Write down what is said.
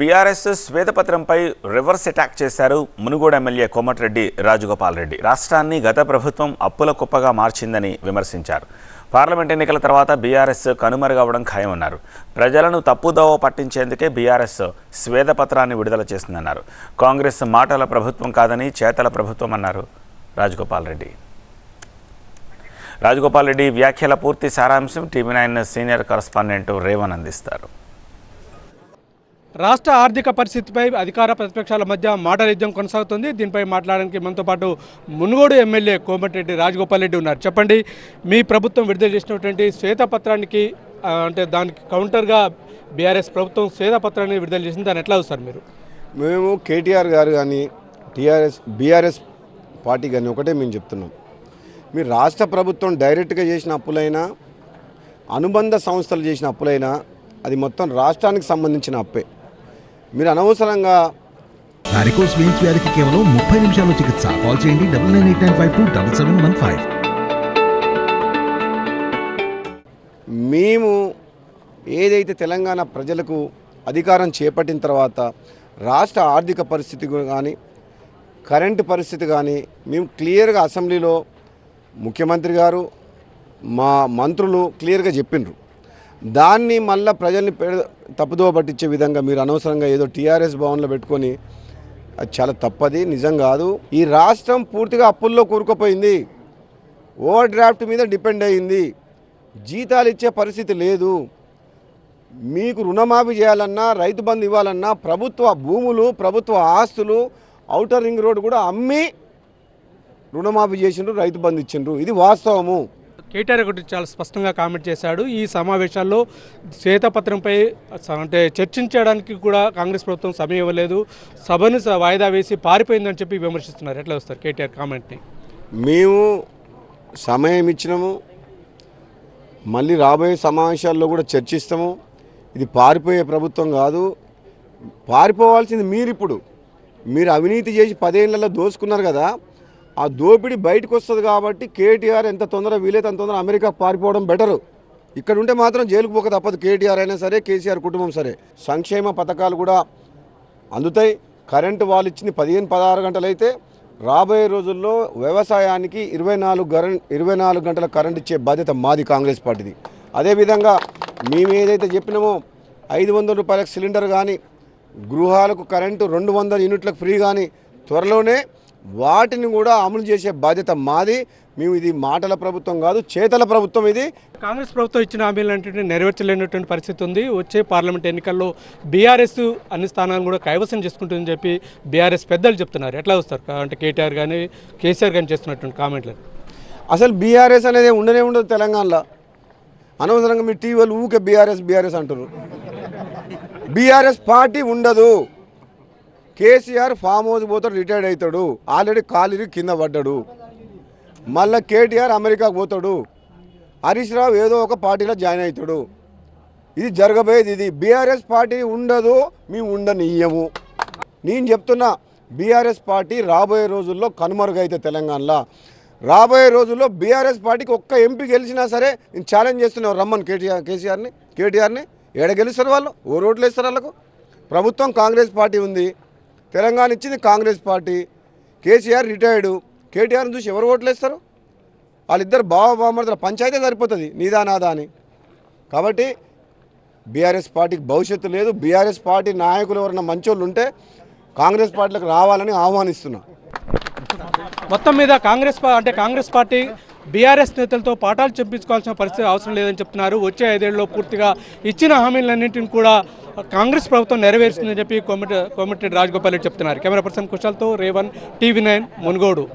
BRS శ్వేతపత్రంపై reverse attack చేశారు Munugode MLA Komatireddy Rajagopal Reddy రాష్ట్రాన్ని గత ప్రభుత్వం అప్పుల కుప్పగా మార్చిందని విమర్శించారు. పార్లమెంట్ ఎన్నికల తర్వాత బీఆర్ఎస్ కనుమరుగవడం ఖాయమన్నారు. ప్రజలను తప్పుదోవ పట్టించేందుకే బీఆర్ఎస్ శ్వేతపత్రాన్ని విడుదల చేసిందన్నారు. కాంగ్రెస్ మాటల ప్రభుత్వం కాదని చేతల ప్రభుత్వం అన్నారు రాజగోపాల్ రెడ్డి రాజగోపాల్ రెడ్డి వ్యాఖ్యల పూర్తి సారాంశం TV nine senior correspondent Revan అందిస్తారు. రాష్ట్ర ఆర్థిక పరిస్థితిపై అధికార ప్రతిపక్షాల మధ్య మాటల యుద్ధం కొనసాగుతుంది. దీనిపై మాట్లాడడానికి మనతో పాటు మునుగోడు ఎమ్మెల్యే కోమటిరెడ్డి రాజగోపాల్ రెడ్డి ఉన్నారు. చెప్పండి మీ ప్రభుత్వం విడుదల చేసినటువంటి శ్వేతపత్రానికి అంటే దానికి కౌంటర్గా బీఆర్ఎస్ ప్రభుత్వం శ్వేతపత్రాన్ని విడుదల చేసింది. దాన్ని ఎట్లా చూస్తారు మీరు? మేము కేటీఆర్ గారు కానీ టీఆర్ఎస్ బీఆర్ఎస్ పార్టీ కానీ ఒకటే మేము చెప్తున్నాం. మీరు రాష్ట్ర ప్రభుత్వం డైరెక్ట్గా చేసిన అప్పులైనా అనుబంధ సంస్థలు చేసిన అప్పులైనా అది మొత్తం రాష్ట్రానికి సంబంధించిన అప్పే. మీరు అనవసరంగా వారికోస్ వెయిన్స్ వ్యాధికి కేవలం ముప్పై నిమిషాల్లో చికిత్స. కాల్ చేయండి double nine eight nine five two double seven one five. మేము ఏదైతే తెలంగాణ ప్రజలకు అధికారం చేపట్టిన తర్వాత రాష్ట్ర ఆర్థిక పరిస్థితి కానీ కరెంటు పరిస్థితి కానీ మేము క్లియర్గా అసెంబ్లీలో ముఖ్యమంత్రి గారు మా మంత్రులు క్లియర్గా చెప్పిండ్రు దాన్ని మళ్ళీ ప్రజల్ని పెడ- తప్పుదోవ పట్టించే విధంగా మీరు అనవసరంగా ఏదో టీఆర్ఎస్ భవన్లో పెట్టుకొని అది చాలా తప్పది నిజం కాదు. ఈ రాష్ట్రం పూర్తిగా అప్పుల్లో కూరుకుపోయింది. ఓవర్ డ్రాఫ్ట్ మీద డిపెండ్ అయింది. జీతాలు ఇచ్చే పరిస్థితి లేదు. మీకు రుణమాఫీ చేయాలన్నా రైతు బంధు ఇవ్వాలన్నా ప్రభుత్వ భూములు ప్రభుత్వ ఆస్తులు ఔటర్ రింగ్ రోడ్ కూడా అమ్మి రుణమాఫీ చేసిండ్రు రైతు బంధు ఇచ్చిండ్రు. ఇది వాస్తవము. కేటీఆర్ ఒకటి చాలా స్పష్టంగా కామెంట్ చేశాడు. ఈ సమావేశాల్లో శ్వేతపత్రంపై అంటే చర్చించడానికి కూడా కాంగ్రెస్ ప్రభుత్వం సమయం ఇవ్వలేదు. సభను స- వాయిదా వేసి పారిపోయిందని చెప్పి విమర్శిస్తున్నారు. ఎట్లా వస్తారు కేటీఆర్ కామెంట్ని? మేము సమయం ఇచ్చినాము. మళ్ళీ రాబోయే సమావేశాల్లో కూడా చర్చిస్తాము. ఇది పారిపోయే ప్రభుత్వం కాదు. పారిపోవాల్సింది మీరు ఇప్పుడు మీరు అవినీతి చేసి పదేళ్ళలో దోసుకున్నారు కదా. ఆ దోపిడీ బయటకు వస్తుంది కాబట్టి కేటీఆర్ ఎంత తొందర వీలైతే అంత తొందర అమెరికా పారిపోవడం బెటరు. ఇక్కడ ఉంటే మాత్రం జైలుకు పోక తప్పదు కేటీఆర్ అయినా సరే కేసీఆర్ కుటుంబం సరే. సంక్షేమ పథకాలు కూడా అందుతాయి. కరెంటు వాళ్ళు ఇచ్చింది పదిహేను పదహారు గంటలు అయితే రాబోయే రోజుల్లో వ్యవసాయానికి ఇరవై నాలుగు గరం ఇరవై నాలుగు గంటల కరెంట్ ఇచ్చే బాధ్యత మాది కాంగ్రెస్ పార్టీది. అదేవిధంగా మేము ఏదైతే చెప్పినామో ఐదు వందల రూపాయలకు సిలిండర్ కానీ గృహాలకు కరెంటు రెండు వందల యూనిట్లకు ఫ్రీ కానీ త్వరలోనే వాటిని కూడా అమలు చేసే బాధ్యత మాది. మేము ఇది మాటల ప్రభుత్వం కాదు చేతల ప్రభుత్వం ఇది. కాంగ్రెస్ ప్రభుత్వం ఇచ్చిన హామీలు నెరవేర్చలేనటువంటి పరిస్థితి ఉంది వచ్చే పార్లమెంట్ ఎన్నికల్లో బీఆర్ఎస్ అన్ని స్థానాలను కూడా కైవసం చేసుకుంటుందని చెప్పి బీఆర్ఎస్ పెద్దలు చెప్తున్నారు. ఎట్లా వస్తారు అంటే కేటీఆర్ కానీ కేసీఆర్ కానీ చేస్తున్నటువంటి కామెంట్లు. అసలు బీఆర్ఎస్ అనేది ఉండనే ఉండదు తెలంగాణలో. అనవసరంగా మీ టీవీలు ఊకే బీఆర్ఎస్ బీఆర్ఎస్ అంటారు బీఆర్ఎస్ పార్టీ ఉండదు. కేసీఆర్ ఫామ్ హౌస్ పోతాడు రిటైర్డ్ అవుతాడు ఆల్రెడీ కాలిరి కింద పడ్డాడు. మళ్ళీ కేటీఆర్ అమెరికాకు పోతాడు. హరీష్ రావు ఏదో ఒక పార్టీలో జాయిన్ అవుతాడు ఇది జరగబోయేది ఇది. బీఆర్ఎస్ పార్టీ ఉండదు మేము ఉండనియ్యము నేను చెప్తున్నా బీఆర్ఎస్ పార్టీ రాబోయే రోజుల్లో కనుమరుగైతే తెలంగాణలో. రాబోయే రోజుల్లో బీఆర్ఎస్ పార్టీకి ఒక్క ఎంపీ గెలిచినా సరే నేను ఛాలెంజ్ చేస్తున్నాను రమ్మని కేటీఆర్ కేసీఆర్ని కేటీఆర్ని. ఏడ గెలుస్తారు వాళ్ళు? ఓ రోడ్లు వేస్తారు వాళ్ళకు? ప్రభుత్వం కాంగ్రెస్ పార్టీ ఉంది. తెలంగాణ ఇచ్చింది కాంగ్రెస్ పార్టీ. కేసీఆర్ రిటైర్డు కేటీఆర్ని చూసి ఎవరు ఓట్లు వేస్తారు వాళ్ళిద్దరు బావ బామర్దుల పంచాయతీ సరిపోతుంది నీదా నాదా అని. కాబట్టి బీఆర్ఎస్ పార్టీకి భవిష్యత్తు లేదు. బీఆర్ఎస్ పార్టీ నాయకులు ఎవరైనా మంచోళ్ళు ఉంటే కాంగ్రెస్ పార్టీలకు రావాలని ఆహ్వానిస్తున్నా. మొత్తం మీద కాంగ్రెస్ అంటే కాంగ్రెస్ పార్టీ బీఆర్ఎస్ నేతలతో పాఠాలు చెప్పించుకోవాల్సిన పరిస్థితి అవసరం లేదని చెప్తున్నారు. వచ్చే ఐదేళ్ళలో పూర్తిగా ఇచ్చిన హామీలన్నింటిని కూడా కాంగ్రెస్ ప్రభుత్వం నెరవేరుస్తుందని చెప్పి కోమటి కోమటిరెడ్డి రాజగోపాల్ రెడ్డి చెప్తున్నారు. కెమెరా పర్సన్ కుశల్తో రేవన్ టీవీ నైన్ మునుగోడు.